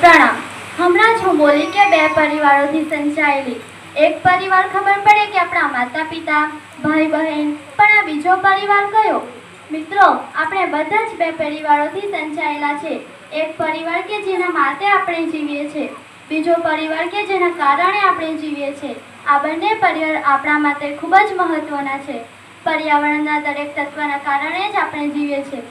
પ્રણામ. હમણાં જ હું બોલી કે બે પરિવારોથી સંચાયેલી. એક પરિવાર ખબર પડે કે આપણા માતા પિતા ભાઈ બહેન પણ આ બીજો પરિવાર કયો? મિત્રો, આપણે બધા જ બે પરિવારોથી સંચાયેલા છે. એક પરિવાર કે જેના માટે આપણે જીવીએ છીએ. બીજો પરિવાર કે જેના કારણે આપણે જીવીએ છીએ. આ બંને પરિવાર આપણા માટે ખૂબ જ મહત્વના છે. પર્યાવરણના દરેક તત્વના કારણે જ આપણે જીવીએ છીએ.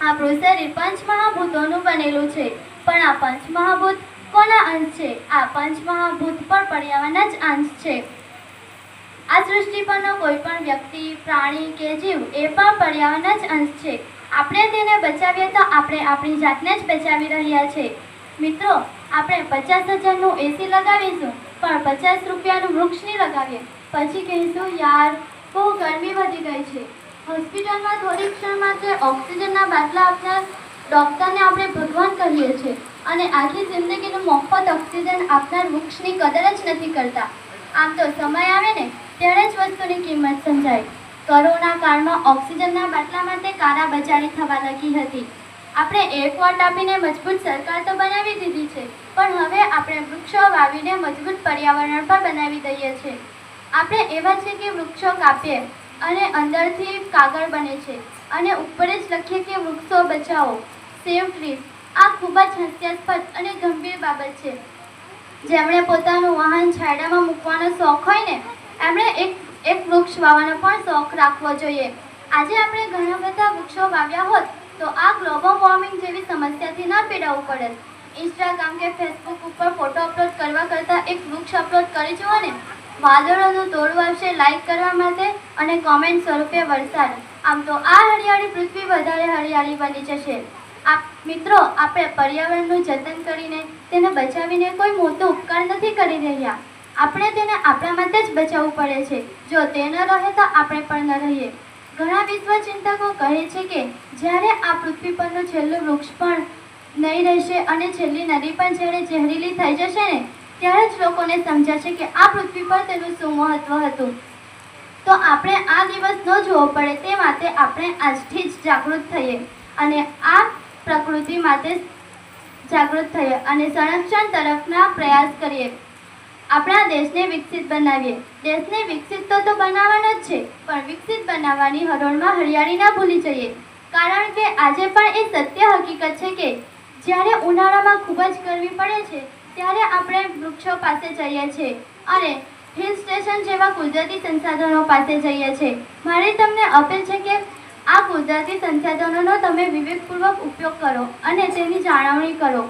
આપણું શરીર પંચમહાભૂતોનું બનેલું છે. પણ આ પંચમહાભૂત કોના અંશ છે? આ પંચમહાભૂત પણ પર્યાવરણના જ અંશ છે. આ સૃષ્ટિ પરનો કોઈ પણ વ્યક્તિ, પ્રાણી કે જીવ એ પણ પર્યાવરણના જ અંશ છે. આપણે તેને બચાવીએ તો આપણે આપણી જાતને જ બચાવી રહ્યા છે મિત્રો, આપણે પચાસ હજારનું એસી લગાવીશું, પણ પચાસ રૂપિયાનું વૃક્ષ નહીં લગાવીએ. પછી કહીશું, યાર, બહુ ગરમી વધી ગઈ છે. હોસ્પિટલમાં થોડી ક્ષણમાં જે ઓક્સિજનના બાટલા આપનાર ડૉક્ટરને આપણે ભગવાન કહીએ છીએ. અને આખી જિંદગીનું મફત ઓક્સિજન આપનાર વૃક્ષની કદર જ નથી કરતા. આમ તો સમય આવે ને, ત્યારે જ વસ્તુની કિંમત સમજાય. કોરોના કાળમાં ઓક્સિજનના બાટલા માટે કારા બજારી થવા લાગી હતી. આપણે એક વોટ આપીને મજબૂત સરકાર તો બનાવી દીધી છે, પણ હવે આપણે વૃક્ષો વાવીને મજબૂત પર્યાવરણ પણ બનાવી દઈએ છીએ આપણે એવા છે કે વૃક્ષો કાપીએ અને અંદરથી કાગળ બને છે અને ઉપર જ લખીએ કે વૃક્ષો બચાવો. સેવ ટ્રીઝ, આ ખૂબ જ હાસ્યાસ્પદ અને ગંભીર બાબત છે. જેમણે પોતાનું વાહન છાયડામાં મૂકવાનો શોખ હોય ને, એમણે એક એક વૃક્ષ વાવવાનો પણ શોખ રાખવો જોઈએ. આજે આપણે ઘણા બધા વૃક્ષો વાવ્યા હોત તો આ જેવી સમસ્યાથી ના પીડાવું પડે. ઇન્સ્ટાગ્રામ કે ફેસબુક ઉપર ફોટો અપલોડ કરવા કરતાં એક વૃક્ષ અપલોડ કરી જુઓ ને. વાદળોનું તોડવું આવશે લાઈક કરવા માટે અને કોમેન્ટ સ્વરૂપે વરસાદ. આમ તો આ હરિયાળી પૃથ્વી વધારે હરિયાળી બની જશે. આપ મિત્રો, આપણે પર્યાવરણનું જતન કરીને તેને બચાવીને કોઈ મોટો ઉપકાર નથી કરી રહ્યા. આપણે તેને આપણા માટે જ બચાવવું પડે છે. જો તે ન રહે તો આપણે પણ ન રહીએ. ઘણા વિશ્વ ચિંતકો કહે છે કે જ્યારે આ પૃથ્વી પરનું છેલ્લું વૃક્ષ પણ નહીં રહેશે અને છેલ્લી નદી પણ જ્યારે ઝેરીલી થઈ જશે ને, ત્યારે જ લોકોને સમજાશે કે આ પૃથ્વી પર તેનું શું મહત્વ હતું. તો આપણે આ દિવસ ન જોવો પડે તે માટે આપણે આજથી જ જાગૃત થઈએ અને આ પ્રકૃતિ માટે જાગૃત થઈએ અને સંરક્ષણ તરફના પ્રયાસ કરીએ. આપણા દેશને વિકસિત બનાવીએ. દેશને વિકસિત તો તો બનાવવાનો જ છે, પણ વિકસિત બનાવવાની હરોળમાં હરિયાળી ના ભૂલી જઈએ. કારણ કે આજે પણ એ સત્ય હકીકત છે કે જ્યારે ઉનાળામાં ખૂબ જ ગરમી પડે છે, ત્યારે આપણે વૃક્ષો પાસે જઈએ છીએ અને હિલ સ્ટેશન જેવા કુદરતી સંસાધનો પાસે જઈએ છીએ. મારી તમને અપીલ છે કે આ કુદરતી સંસાધનોનો તમે વિવેકપૂર્વક ઉપયોગ કરો અને તેની જાળવણી કરો.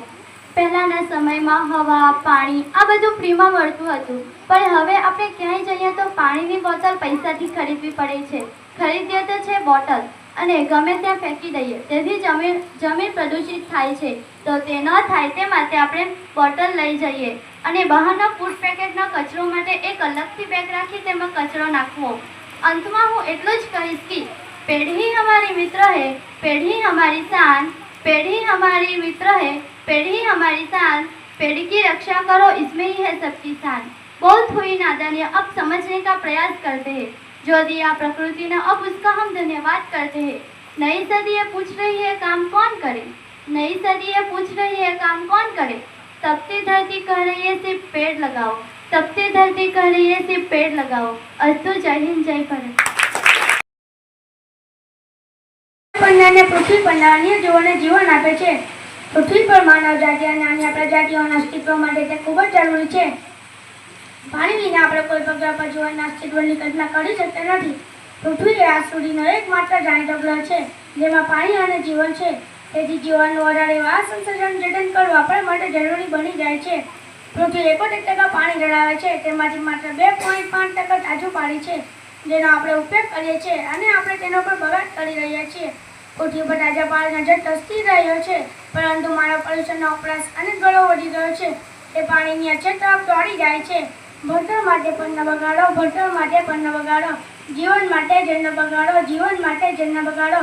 પહેલાંના સમયમાં હવા, પાણી, આ બધું ફ્રીમાં મળતું હતું. પણ હવે આપણે ક્યાંય જઈએ તો પાણીની બોટલ પૈસાથી ખરીદવી પડે છે. ખરીદીએ તો છે બોટલ. અને ગમે ત્યાં ફેંકી દઈએ તેથી જમીન જમીન પ્રદૂષિત થાય છે તો તે ન થાય તે માટે આપણે બોટલ લઈ જઈએ અને બહારના ફૂડ પેકેટના કચરો માટે એક અલગથી બેગ રાખી તેમાં કચરો નાખવો અંતમાં હું એટલું જ કહીશ કે પેઢી હમારી મિત્ર હે પેઢી હમારી શાન पेढ़ी हमारी मित्र है पेढ़ी हमारी शान पेढ़ी की रक्षा करो इसमें ही है सबकी शान बहुत हुई नादानी अब समझने का प्रयास करते हैं जो दिया प्रकृति ने अब उसका हम धन्यवाद करते हैं नई सदी ये पूछ रही है काम कौन करे नई सदी ये पूछ रही है काम कौन करे तपती धरती कह रही है सिर्फ पेड़ लगाओ तपती धरती कह रही है सिर्फ पेड़ लगाओ अस्तु जय हिंद जय भारत પન્નાને પૃથ્વી પરના અન્ય જીવોને જીવન આપે છે પૃથ્વી પર માનવ જાતિ અને અન્ય પ્રજાતિઓના અસ્તિત્વ માટે તે ખૂબ જ જરૂરી છે પાણી વિના આપણે કોઈ પણ ગ્રહ પર જીવનના અસ્તિત્વની કલ્પના કરી શકતા નથી. પૃથ્વી એ આજ સુધીનો એકમાત્ર જાણીતો ગ્રહ છે, જેમાં પાણી અને જીવન છે. તેથી જીવનનું વધારે આ સંસર્જન જતન કરવું આપણા માટે જરૂરી બની જાય છે. પૃથ્વી એકોતેર ટકા પાણી ધરાવે છે, તેમાંથી માત્ર બે પોઈન્ટ પાંચ ટકા તાજું પાણી છે, જેનો આપણે ઉપયોગ કરીએ છીએ અને આપણે તેનો પર બગાડ કરી રહ્યા છીએ. પૃથ્વી પર તાજા પાણીનો જથ્થો સ્થિર રહ્યો છે, પરંતુ માનવ પ્રદૂષણનો વપરાશ અને ઘણો વધી ગયો છે. તે પાણીની અછત તરફ દોડી જાય છે. ભણતર માટે પણ ન બગાડો, ભણતર માટે પણ ન બગાડો. જીવન માટે જળ બગાડો, જીવન માટે જળ બગાડો.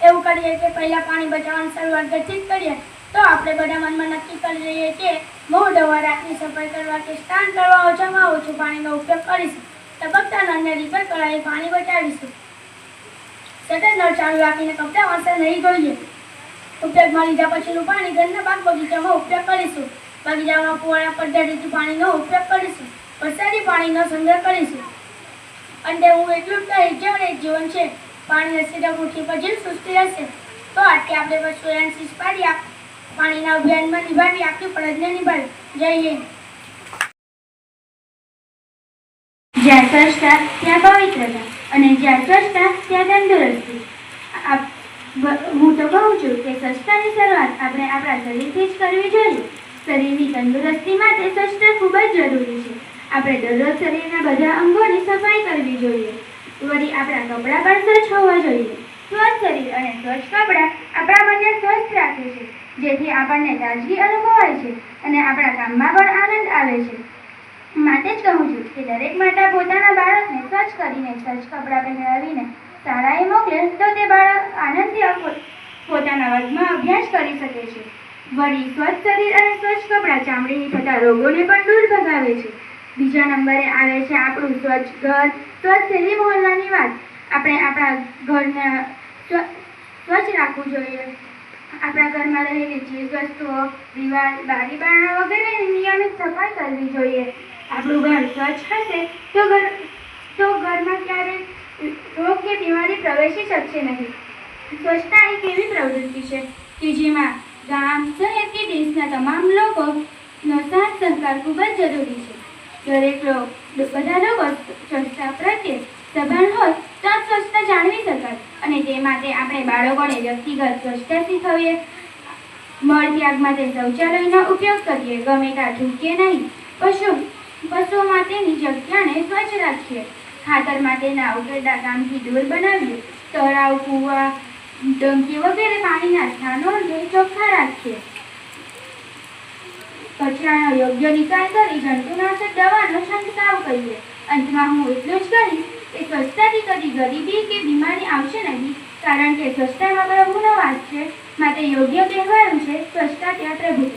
એવું કરીએ કે પહેલાં પાણી બચાવવાની શરૂઆત ઘરથી જ કરીએ, તો આપણે બધા મનમાં નક્કી કરી લઈએ કે મોં ધોવા રાતની સફાઈ કરવા કે સ્નાન કરવા ઓછામાં ઓછું પાણીનો ઉપયોગ કરીશું. ટપકતા નળને રિપેર કરાવી પાણી બચાવીશું. સતત નળ ચાલુ રાખીને કપડાં વાસણ નહીં ધોઈએ. ઉપયોગમાં લીધા પછીનું પાણી ઘરના બાગ બગીચામાં ઉપયોગ કરીશું. બગીચામાં ફુવારા પદ્ધતિથી પાણીનો ઉપયોગ કરીશું, વરસાદી પાણીનો સંગ્રહ કરીશું. અને હું એટલું જ કહીશ જીવન જીવન છે, પાણી હશે તો પૃથ્વી પર જીવ સૃષ્ટિ રહેશે તો આટલી આપણે બસ શીશ પાડી આપ, પાણીના અભિયાનમાં નિભાવી આપણી ફરજને નિભાવી. જય જ્યાં સ્વચ્છતા ત્યાં પવિત્રતા, અને જ્યાં સ્વચ્છતા ત્યાં તંદુરસ્તી. હું તો કહું છું કે સ્વચ્છતાની શરૂઆત આપણે આપણા શરીરથી જ કરવી જોઈએ. શરીરની તંદુરસ્તી માટે સ્વચ્છતા ખૂબ જ જરૂરી છે. આપણે દરરોજ શરીરના બધા અંગોની સફાઈ કરવી જોઈએ. વળી આપણા કપડાં પણ સ્વચ્છ હોવા જોઈએ. સ્વચ્છ શરીર અને સ્વચ્છ કપડાં આપણા મનને સ્વસ્થ રાખે છે, જેથી આપણને તાજગી અનુભવાય છે અને આપણા કામમાં પણ આનંદ આવે છે. માટે જ કહું છું કે દરેક માતા પોતાના બાળકને સ્વચ્છ કરીને સ્વચ્છ કપડાં પહેરાવીને શાળાએ મોકલે તો તે બાળક આનંદથી પોતાના વર્ગમાં અભ્યાસ કરી શકે છે. વળી સ્વચ્છ શરીર અને સ્વચ્છ કપડાં ચામડીની થતા રોગોને પણ દૂર ભગાવે છે. બીજા નંબરે આવે છે આપણું સ્વચ્છ ઘર, સ્વચ્છ શેરી મહોલ્લાની વાત. આપણે આપણા ઘરને સ્વ- સ્વચ્છ રાખવું જોઈએ. આપણા ઘરમાં રહેલી ચીજ વસ્તુઓ, દિવાલ બારી બારણા વગેરેની નિયમિત સફાઈ કરવી જોઈએ. આપણું ઘર સ્વચ્છ હશે તો ઘર, તો ઘરમાં ક્યારેય રોગ કે બીમારી પ્રવેશી શકશે નહીં. સ્વચ્છતા એક એવી પ્રવૃત્તિ છે કે જેમાં ગામ શહેર કે દેશના તમામ લોકોનો સાથ સહકાર ખૂબ જ જરૂરી છે. દરેક લોક બધા લોકો સ્વચ્છતા પ્રત્યે સભાન હોય તો સ્વચ્છતા જાળવી શકાય અને તે માટે આપણે બાળકોને વ્યક્તિગત સ્વચ્છતા શીખવીએ. મળ ત્યાગ માટે શૌચાલયનો ઉપયોગ કરીએ, ગમે ત્યાં થૂકીએ નહીં, પશુ, પશુઓ માટેની જગ્યાને સ્વચ્છ રાખીએ. ખાતર માટેના ઉકરડા ગામથી દૂર બનાવીએ. તળાવ, કૂવા ડંકી વગેરે પાણીના સ્થાનોને ચોખ્ખા રાખીએ. કચરાનો યોગ્ય નિકાલ કરી જંતુનાશક દવાનો છંટકાવ કરીએ. અંતમાં હું એટલું જ કરીશ કે સ્વચ્છતાથી કદી ગરીબી કે બીમારી આવશે નહીં, કારણ કે સ્વચ્છતામાં પ્રભુનો વાસ છે. માટે યોગ્ય કહેવાયું છે, સ્વચ્છતા ત્યાં પ્રભુ